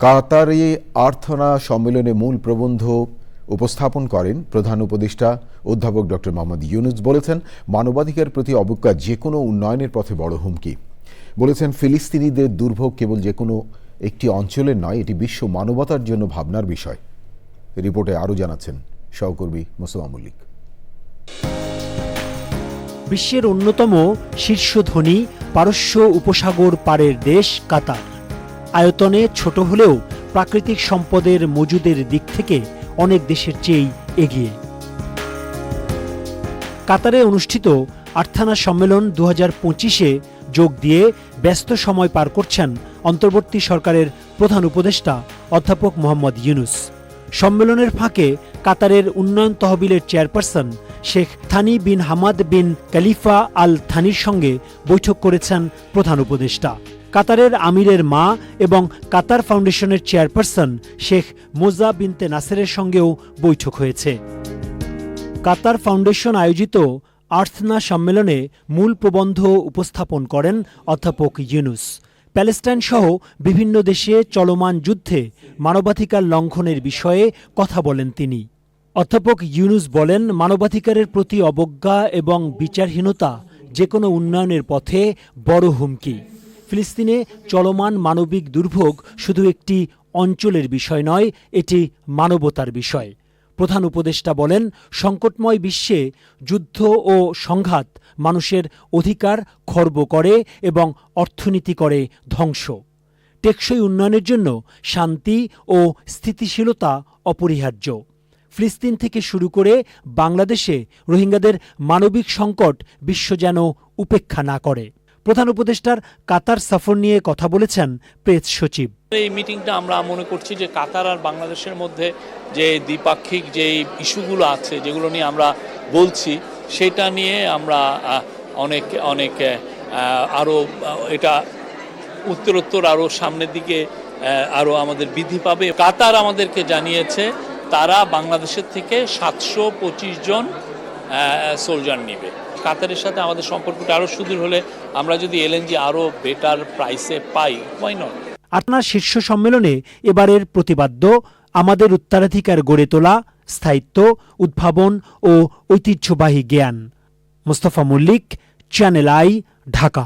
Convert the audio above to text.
কাতারে আর্থনা সম্মেলনে মূল প্রবন্ধ উপস্থাপন করেন প্রধান উপদেষ্টা অধ্যাপক ডক্টর মোহাম্মদ ইউনুস বলেছেন, মানবাধিকার প্রতি অবজ্ঞা যে কোনো উন্নয়নের পথে বড় হুমকি। বলেছেন, ফিলিস্তিনিদের দুর্ভোগ কেবল যে কোনো একটি অঞ্চলের নয়, এটি বিশ্ব মানবতার জন্য ভাবনার বিষয়। রিপোর্টে আরও জানাচ্ছেন সহকর্মী মোসা মল্লিক। বিশ্বের অন্যতম শীর্ষ ধনী পারস্য উপসাগর পারের দেশ কাতার। আয়তনে ছোট হলেও প্রাকৃতিক সম্পদের মজুদের দিক থেকে অনেক দেশের চেয়েই এগিয়ে। কাতারে অনুষ্ঠিত আর্থানা সম্মেলন দু পঁচিশে যোগ দিয়ে ব্যস্ত সময় পার করছেন অন্তর্বর্তী সরকারের প্রধান উপদেষ্টা অধ্যাপক মোহাম্মদ ইউনুস। সম্মেলনের ফাঁকে কাতারের উন্নয়ন তহবিলের chairperson Sheikh Thani bin Hamad bin Khalifa Al থানির সঙ্গে বৈঠক করেছেন প্রধান উপদেষ্টা। কাতারের আমিরের মা এবং কাতার ফাউন্ডেশনের চেয়ারপারসন শেখ মোজা বিনতে নাসেরের সঙ্গেও বৈঠক হয়েছে। কাতার ফাউন্ডেশন আয়োজিত আর্থনা সম্মেলনে মূল প্রবন্ধ উপস্থাপন করেন অধ্যাপক ইউনুস। প্যালেস্টাইন সহ বিভিন্ন দেশে চলমান যুদ্ধে মানবাধিকার লঙ্ঘনের বিষয়ে কথা বলেন তিনি। অধ্যাপক ইউনুস বলেন, মানবাধিকারের প্রতি অবজ্ঞা এবং বিচারহীনতা যে কোনো উন্নয়নের পথে বড় হুমকি। ফিলিস্তিনে চলমান মানবিক দুর্ভোগ শুধু একটি অঞ্চলের বিষয় নয়, এটি মানবতার বিষয়। প্রধান উপদেষ্টা বলেন, সংকটময় বিশ্বে যুদ্ধ ও সংঘাত মানুষের অধিকার খর্ব করে এবং অর্থনীতি করে ধ্বংস। টেকসই উন্নয়নের জন্য শান্তি ও স্থিতিশীলতা অপরিহার্য। ফিলিস্তিন থেকে শুরু করে বাংলাদেশে রোহিঙ্গাদের মানবিক সংকট বিশ্ব যেন উপেক্ষা না করে। প্রধান উপদেষ্টার কাতার সফর নিয়ে কথা বলেছেন প্রেস সচিব। এই মিটিংটা আমরা মনে করছি যে কাতার আর বাংলাদেশের মধ্যে যে দ্বিপাক্ষিক যে ইস্যুগুলো আছে, যেগুলো নিয়ে আমরা বলছি, সেটা নিয়ে আমরা অনেক অনেক আরও এটা উত্তরোত্তর আরও সামনের দিকে আরও আমাদের বৃদ্ধি পাবে। কাতার আমাদেরকে জানিয়েছে, তারা বাংলাদেশের থেকে সাতশো পঁচিশ জন সোলজার নিবে। কাতারের সাথে আমাদের সম্পর্কটা আরও সুদূর হলে আমরা যদি এলএনজি আরও বেটার প্রাইসে পাই ওয়াই নট আপনার শীর্ষ সম্মেলনে এবারের প্রতিপাদ্য, আমাদের উত্তরাধিকার গড়ে তোলা, স্থায়িত্ব, উদ্ভাবন ও ঐতিহ্যবাহী জ্ঞান। Mostafa Mallik channel I Dhaka